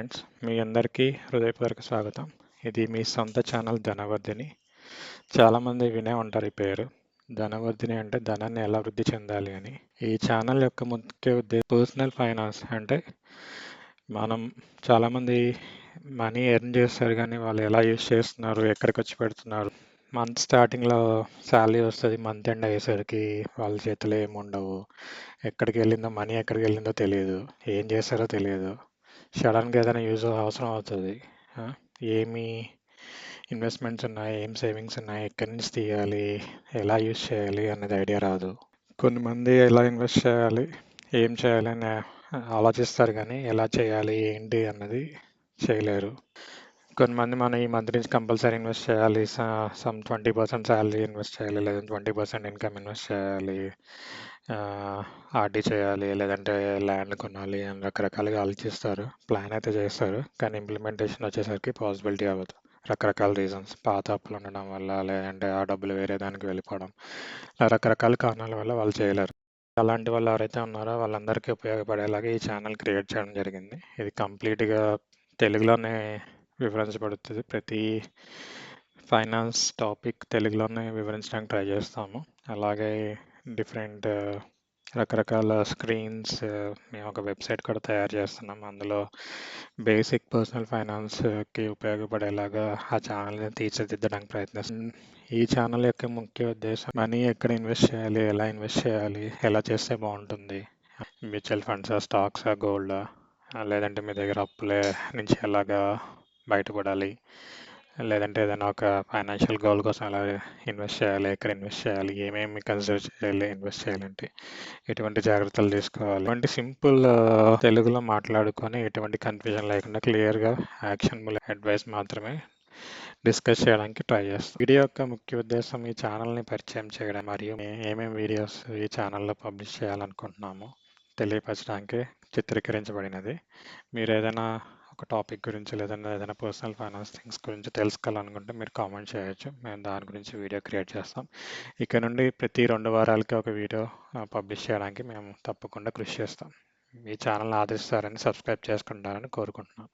Friends మీ అందరికీ హృదయపూర్వక స్వాగతం. ఇది మీ సొంత ఛానల్ ధనవర్ధిని. చాలామంది వినే ఉంటారు ఈ పేరు. ధనవర్ధిని అంటే ధనాన్ని ఎలా వృద్ధి చెందాలి అని. ఈ ఛానల్ యొక్క ముఖ్య ఉద్దేశం పర్సనల్ ఫైనాన్స్ అంటే మనం చాలామంది మనీ ఎర్న్ చేస్తారు కానీ వాళ్ళు ఎలా యూజ్ చేస్తున్నారు ఎక్కడ ఖర్చు పెడుతున్నారు. మంత్ స్టార్టింగ్లో శాలరీ వస్తుంది మంత్ ఎండ్ అయ్యేసరికి వాళ్ళ చేతిలో ఏమి ఉండవు ఎక్కడికి వెళ్ళిందో మనీ ఎక్కడికి వెళ్ళిందో తెలియదు. ఏం చేస్తారో తెలియదు. సడన్గా ఏదైనా యూజ్ అవసరం అవుతుంది. ఏమి ఇన్వెస్ట్మెంట్స్ ఉన్నాయి? ఏం సేవింగ్స్ ఉన్నాయి? ఎక్కడి నుంచి తీయాలి? ఎలా యూజ్ చేయాలి అనేది ఐడియా రాదు. కొంతమంది ఎలా ఇన్వెస్ట్ చేయాలి? ఏం చేయాలి అని ఆలోచిస్తారు కానీ ఎలా చేయాలి? ఏంటి అన్నది చేయలేరు. కొంతమంది మనం ఈ మంత్ నుంచి కంపల్సరీ ఇన్వెస్ట్ చేయాలి. Some twenty percent salary invest చేయాలి. లేదంటే ట్వంటీ పర్సెంట్ ఇన్కమ్ ఇన్వెస్ట్ చేయాలి. ఆర్డీ చేయాలి. లేదంటే ల్యాండ్ కొనాలి అని రకరకాలుగా ఆలోచిస్తారు. ప్లాన్ అయితే చేస్తారు. కానీ ఇంప్లిమెంటేషన్ వచ్చేసరికి పాసిబిలిటీ అవ్వదు. రకరకాల రీజన్స్. పాత అప్పులు ఉండడం వల్ల లేదంటే ఆ డబ్బులు వేరే దానికి వెళ్ళిపోవడం. ఇలా రకరకాల కారణాల వల్ల వాళ్ళు చేయలేరు. అలాంటి వాళ్ళు ఎవరైతే ఉన్నారో వాళ్ళందరికీ ఉపయోగపడేలాగా ఈ ఛానల్ క్రియేట్ చేయడం జరిగింది. ఇది కంప్లీట్గా తెలుగులోనే వివరించబడుతుంది ప్రతి ఫైనాన్స్ టాపిక్ తెలుగులోనే వివరించడానికి ట్రై చేస్తాము. అలాగే డిఫరెంట్ రకరకాల స్క్రీన్స్ మేము ఒక వెబ్సైట్ కూడా తయారు చేస్తున్నాం అందులో బేసిక్ పర్సనల్ ఫైనాన్స్కి ఉపయోగపడేలాగా ఆ ఛానల్ని తీర్చిదిద్దడానికి ప్రయత్నిస్తుంది ఈ ఛానల్ యొక్క ముఖ్య ఉద్దేశం మనీ ఎక్కడ ఇన్వెస్ట్ చేయాలి ఎలా ఇన్వెస్ట్ చేయాలి ఎలా చేస్తే బాగుంటుంది? Mutual funds stocks gold? లేదంటే మీ దగ్గర అప్పులే నుంచి ఎలాగా బయటపడాలి. లేదంటే ఏదైనా ఒక ఫైనాన్షియల్ గోల్ కోసం ఎలా ఇన్వెస్ట్ చేయాలి ఎక్కడ ఇన్వెస్ట్ చేయాలి ఏమేమి కన్సిడర్ చేయాలి ఇన్వెస్ట్ చేయాలంటే ఎటువంటి జాగ్రత్తలు తీసుకోవాలి? ఇటువంటి సింపుల్ తెలుగులో మాట్లాడుకొని ఎటువంటి కన్ఫ్యూజన్ లేకుండా క్లియర్గా యాక్షన్బుల్ అడ్వైస్ మాత్రమే డిస్కస్ చేయడానికి ట్రై చేస్తాం. వీడియో యొక్క ముఖ్య ఉద్దేశం ఈ ఛానల్ని పరిచయం చేయడం మరియు ఏమేమి వీడియోస్ ఈ ఛానల్లో పబ్లిష్ చేయాలనుకుంటున్నాము తెలియపరచడానికి చిత్రీకరించబడినది. మీరు ఏదైనా ఒక టాపిక్ గురించి లేదంటే ఏదైనా పర్సనల్ ఫైనాన్స్ థింగ్స్ గురించి తెలుసుకోవాలనుకుంటే మీరు కామెంట్ చేయొచ్చు. మేము దాని గురించి వీడియో క్రియేట్ చేస్తాం. ఇక్కడ నుండి ప్రతి రెండు వారాలకి ఒక వీడియో పబ్లిష్ చేయడానికి మేము తప్పకుండా కృషి చేస్తాం. మీ ఛానల్ ఆదరిస్తారని సబ్స్క్రైబ్ చేసుకుంటారని కోరుకుంటున్నాను